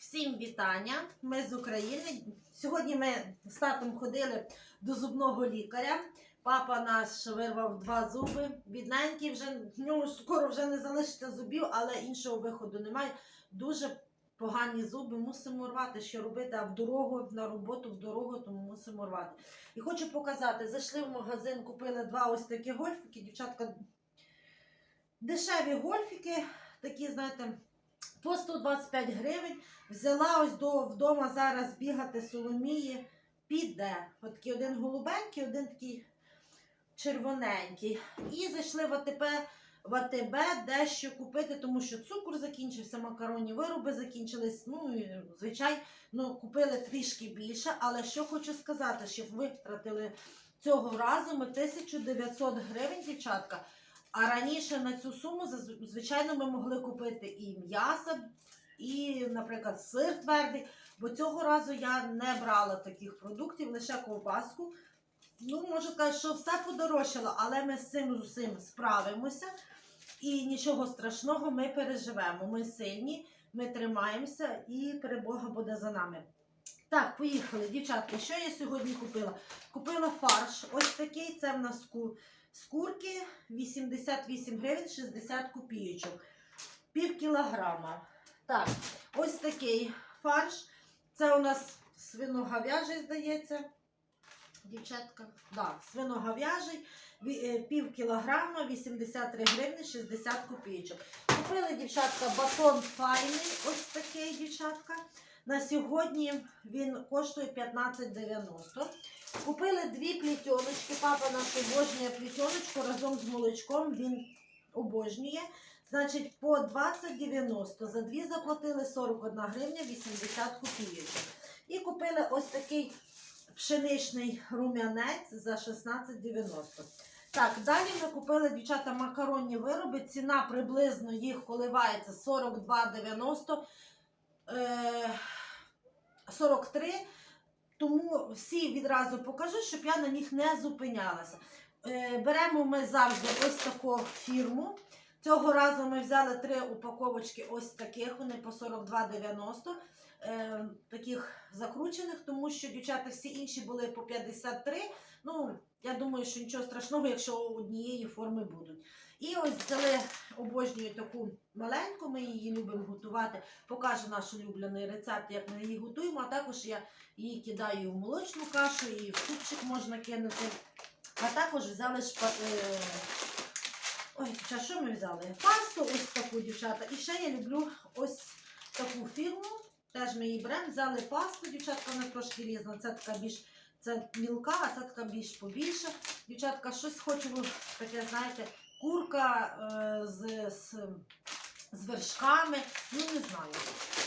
Всім вітання! Ми з України. Сьогодні ми з татом ходили до зубного лікаря. Папа наш вирвав два зуби. Бідненький вже в нього скоро вже не залишиться зубів, але іншого виходу немає. Дуже погані зуби, мусимо рвати. Що робити? А в дорогу на роботу, в дорогу, тому мусимо рвати. І хочу показати: зайшли в магазин, купили два ось такі гольфики. Дівчатка, дешеві гольфики, такі, знаєте по 125 гривень. Взяла ось до вдома зараз бігати Соломії. Піде. От такий один голубенький, один такий червоненький. І зайшли в АТБ, в АТБ дещо купити, тому що цукор закінчився, макаронні вироби закінчились. Ну, і, звичайно, ну, купили трішки більше. Але що хочу сказати, що витратили цього разу ми 1900 гривень, дівчатка. А раніше на цю суму звичайно ми могли купити і м'ясо, і, наприклад, сир твердий. Бо цього разу я не брала таких продуктів, лише ковбаску. Ну, можу сказати, що все подорожчало, але ми з цим з усім справимося. І нічого страшного, ми переживемо. Ми сильні, ми тримаємося і перебога буде за нами. Так, поїхали, дівчатки. Що я сьогодні купила? Купила фарш. Ось такий, це в нас з курки 88 гривень 60 копійочок. Пів кілограма. Так, ось такий фарш. Це у нас свиноговяжий, здається. Дівчатка, да, свиноговяжий, е, пів кілограма, 83 гривні, 60 копійочок. Купили, дівчатка, батон файний, ось такий, дівчатка. На сьогодні він коштує 15,90. Купили дві плітьоночки. Папа наш обожнює плітьоночку разом з молочком. Він обожнює. Значить, по 20,90. За дві заплатили 41 гривня 80 копійок. І купили ось такий пшеничний рум'янець за 16,90. Так, далі ми купили дівчата макаронні вироби. Ціна приблизно їх коливається 42,90. Е, 43. Тому всі відразу покажу, щоб я на них не зупинялася. Е, беремо ми завжди ось таку фірму. Цього разу ми взяли три упаковочки ось таких, вони по 42,90. Е, таких закручених, тому що дівчата всі інші були по 53. Ну, я думаю, що нічого страшного, якщо однієї форми будуть. І ось взяли обожнюю таку маленьку, ми її любимо готувати. Покажу наш улюблений рецепт, як ми її готуємо, а також я її кидаю в молочну кашу, і в супчик можна кинути. А також взяли шпа... е, Ой, дівчата, що ми взяли? Пасту ось таку, дівчата. І ще я люблю ось таку фірму. Теж ми її беремо, взяли пасту, дівчатка, вона трошки різна. Це така більш це мілка, а це така більш побільша. Дівчатка, щось хочу таке, знаєте, курка е, з, з, з вершками. Ну, не знаю.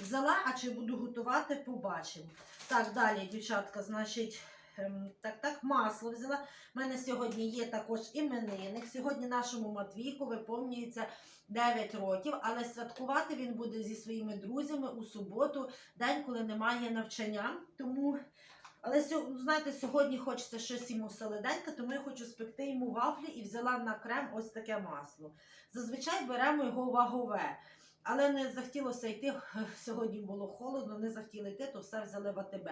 Взяла, а чи буду готувати, побачимо. Так, далі, дівчатка, значить, ем, так, так, масло взяла. У мене сьогодні є також іменинник. Сьогодні нашому Матвійку виповнюється 9 років, але святкувати він буде зі своїми друзями у суботу, день, коли немає навчання. Тому, але сьо- знаєте, сьогодні хочеться щось йому солоденьке, тому я хочу спекти йому вафлі і взяла на крем ось таке масло. Зазвичай беремо його вагове. Але не захотілося йти. Сьогодні було холодно, не захотіли йти, то все взяли в АТБ.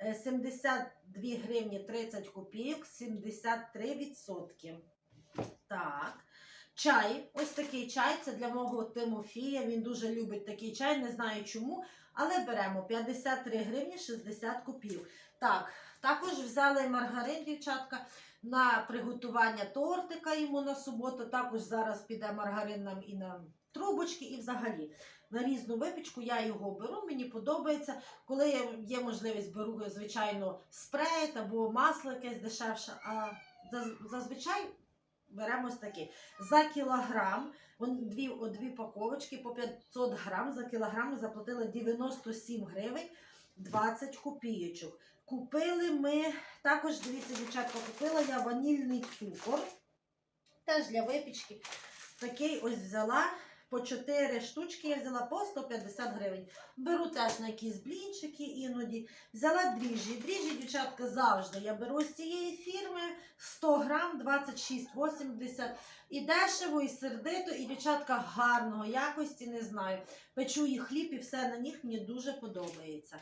Е, 72 гривні 30 копійок, 73 відсотки. Так. Чай. Ось такий чай. Це для мого Тимофія. Він дуже любить такий чай, не знаю чому. Але беремо 53 гривні 60 копійок. Так, також взяли маргарин, дівчатка, на приготування тортика йому на суботу. Також зараз піде маргарин нам і на трубочки, і взагалі на різну випічку я його беру, мені подобається. Коли є- можливість, беру, звичайно, спрей або масло якесь дешевше, а зазвичай беремо ось такі. За кілограм, дві, дві паковочки по 500 грам, за кілограм ми заплатили 97 гривень 20 копійочок. Купили ми, також, дивіться, дівчатка, купила я ванільний цукор, теж для випічки. Такий ось взяла по 4 штучки я взяла по 150 гривень. Беру теж на якісь блінчики іноді. Взяла дріжджі. Дріжджі, дівчатка, завжди. Я беру з цієї фірми 100 грам 26,80. І дешево, і сердито, і дівчатка гарного якості, не знаю. Печу їх хліб і все на них мені дуже подобається.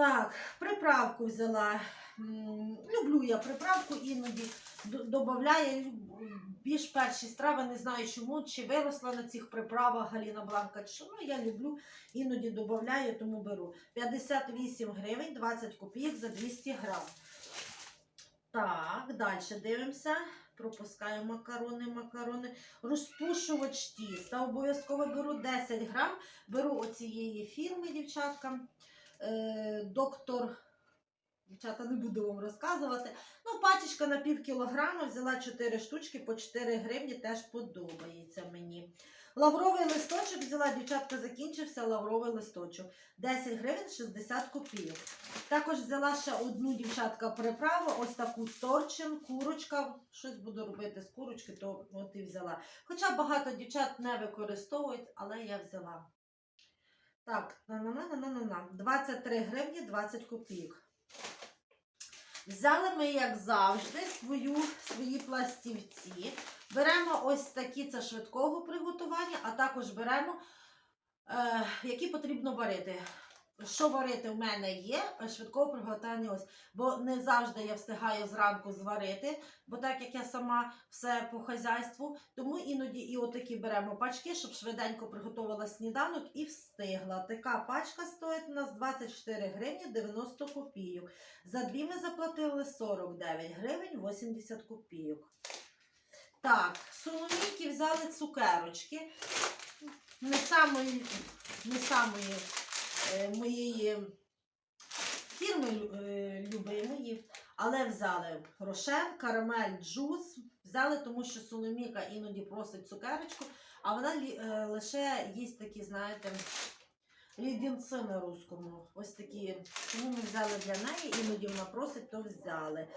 Так, приправку взяла. Люблю я приправку іноді додаю більш перші страви, не знаю чому, чи виросла на цих приправах Галіна Бланка, чи. Ну, я люблю, іноді додаю, тому беру. 58 гривень, 20 копійок за 200 грам. Так, далі дивимося. Пропускаю макарони, макарони. Розпушувач тіста. Обов'язково беру 10 грам. Беру оцієї фірми, дівчатка. Е, доктор. Дівчата, не буду вам розказувати. Ну, пачечка на пів кілограма, взяла 4 штучки по 4 гривні, теж подобається мені. Лавровий листочок взяла, дівчатка, закінчився лавровий листочок. 10 гривень 60 копійок. Також взяла ще одну дівчатка приправу, ось таку торчин, курочка. Щось буду робити з курочки, то от і взяла. Хоча багато дівчат не використовують, але я взяла. Так, на-на-на-на-на-на. 23 гривні 20 копійок. Взяли ми, як завжди, свою, свої пластівці. Беремо ось такі, це швидкого приготування, а також беремо, е, які потрібно варити. Що варити в мене є, е, швидкого приготування ось. Бо не завжди я встигаю зранку зварити, бо так як я сама все по хазяйству, тому іноді і отакі беремо пачки, щоб швиденько приготувала сніданок і встигла. Така пачка стоїть у нас 24 гривні 90 копійок. За дві ми заплатили 49 гривень 80 копійок. Так, соломійки взяли цукерочки. Не самої, не самої моєї фірми е, любимої, але взяли рошен, карамель, джус. Взяли, тому що Соломіка іноді просить цукерочку, а вона е, лише їсть такі, знаєте, лідінці на русскому. Ось такі. Тому ми взяли для неї, іноді вона просить, то взяли.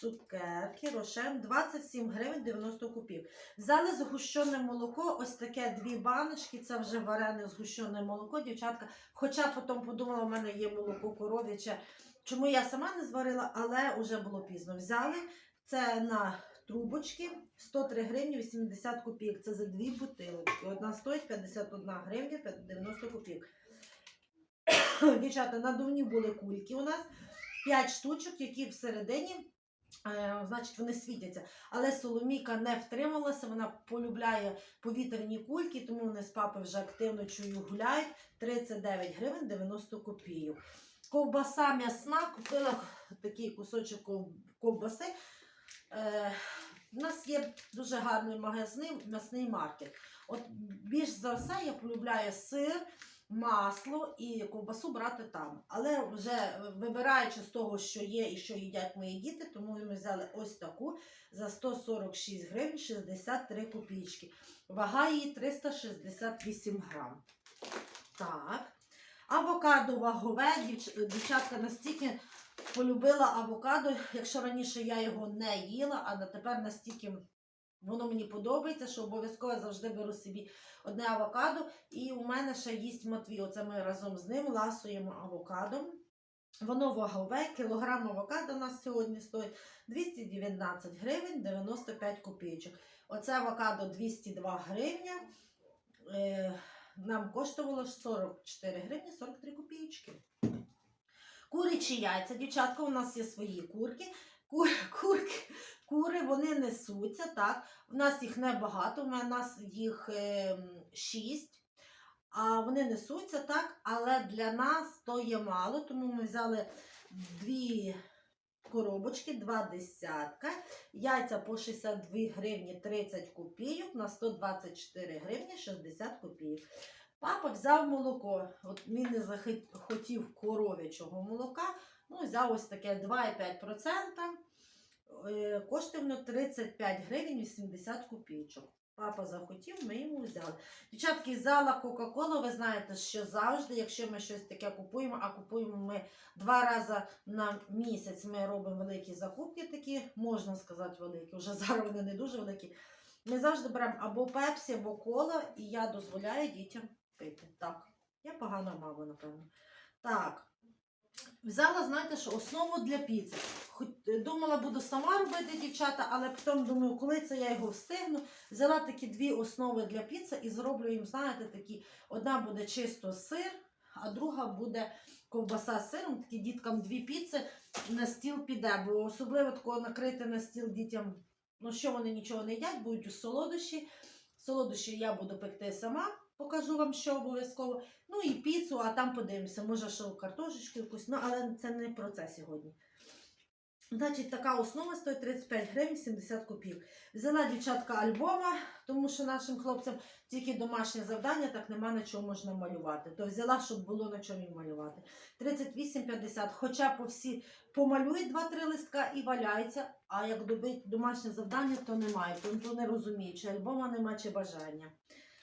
Цукерки, рошен, 27 гривень 90 копійок. Взяли згущене молоко, ось таке дві баночки, це вже варене згущене молоко, дівчатка. Хоча потім подумала, в мене є молоко коров'яче. Чому я сама не зварила, але вже було пізно. Взяли це на трубочки 103 гривні 80 копійок. Це за дві бутилочки. Одна стоїть 51 гривня 90 копійок. Дівчата, надувні були кульки у нас. 5 штучок, які всередині, значить, вони світяться. Але Соломійка не втрималася, вона полюбляє повітряні кульки, тому вони з папи вже активно чую гуляють. 39 гривень 90 копійок. Ковбаса м'ясна, купила такий кусочок ковбаси. Е, у нас є дуже гарний магазин, м'ясний маркет. От більш за все я полюбляю сир, масло і ковбасу брати там. Але вже вибираючи з того, що є і що їдять мої діти, тому ми взяли ось таку за 146 гривень 63 копійки. Вага її 368 грам. Так. Авокадо вагове. Дівчатка настільки полюбила авокадо, якщо раніше я його не їла, а тепер настільки воно мені подобається, що обов'язково завжди беру собі одне авокадо. І у мене ще їсть Матвій. Оце ми разом з ним ласуємо авокадом. Воно вагове, кілограм авокадо у нас сьогодні стоїть 219 гривень 95 копійочок. Оце авокадо 202 гривня. Е, нам коштувало 44 гривні 43 копійки. Курячі яйця, дівчатка, у нас є свої курки. Кур, курки, кури вони несуться, так. У нас їх небагато, у нас їх е, 6. А вони несуться, так, але для нас то є мало, тому ми взяли дві коробочки, два десятка, яйця по 62 гривні 30 копійок на 124 гривні 60 копійок. Папа взяв молоко. От він не захотів коров'ячого молока. Ну, взяв ось таке 2,5%. Е, 35 гривень 80 копійочок. Папа захотів, ми йому взяли. Дівчатки, зала Кока-Колу, ви знаєте, що завжди, якщо ми щось таке купуємо, а купуємо ми два рази на місяць, ми робимо великі закупки такі, можна сказати, великі. Вже зараз вони не дуже великі. Ми завжди беремо або пепсі, або кола, і я дозволяю дітям пити. Так, я погана мама, напевно. Так. Взяла, знаєте, що основу для піци. Е, думала, буду сама робити дівчата, але потім думаю, коли це я його встигну. Взяла такі дві основи для піци і зроблю їм, знаєте, такі. Одна буде чисто сир, а друга буде ковбаса з сиром. Такі діткам дві піци на стіл піде, бо особливо такого накрити на стіл дітям, ну що вони нічого не їдять, будуть у солодощі. Солодощі я буду пекти сама, покажу вам, що обов'язково. Ну і піцу, а там подивимося, може, що картошечки якусь, ну але це не про це сьогодні. Значить, така основа стоїть 35 гривень 70 копійок. Взяла дівчатка альбома, тому що нашим хлопцям тільки домашнє завдання, так нема на чому можна малювати. То взяла, щоб було на чому малювати. 38,50. Хоча по всі помалюють 2-3 листка і валяється, а як добить домашнє завдання, то немає. То, то не розумію, чи альбома нема, чи бажання.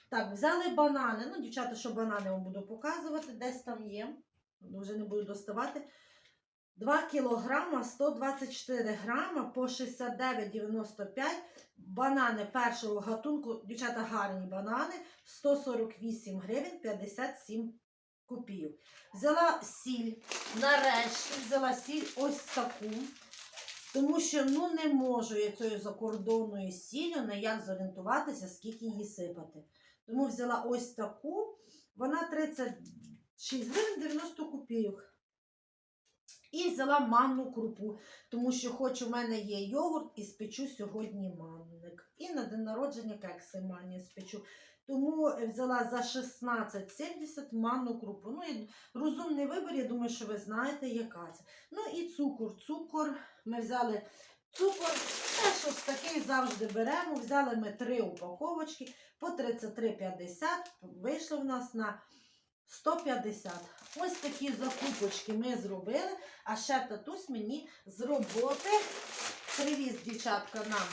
Так, взяли банани. Ну, дівчата, що банани вам буду показувати, десь там є. Вже не буду доставати. 2 кілограма 124 грама по 69,95. Банани першого гатунку, дівчата, гарні банани, 148 гривень 57 копійок. Взяла сіль, нарешті взяла сіль ось таку. Тому що ну не можу я цією закордонною сіллю ніяк зорієнтуватися, скільки її сипати. Тому взяла ось таку. Вона 36 гривень 90 копійок. І взяла манну крупу, тому що хоч у мене є йогурт і спечу сьогодні манник. І на день народження кекси манні спечу. Тому взяла за 16,70 манну крупу. Ну, і розумний вибір, я думаю, що ви знаєте, яка це. Ну і цукор. Цукор. Ми взяли цукор. Теж ось такий завжди беремо. Взяли ми три упаковочки по 33,50. Вийшло в нас на 150. Ось такі закупочки ми зробили. А ще татусь мені з роботи привіз дівчатка нам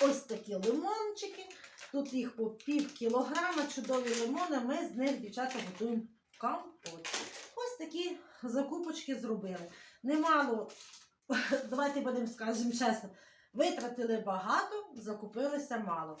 ось такі лимончики. Тут їх по пів кілограма, чудові лимони. Ми з них, дівчата, готуємо компот. Ось такі закупочки зробили. Немало, давайте будемо скажемо чесно, витратили багато, закупилися мало.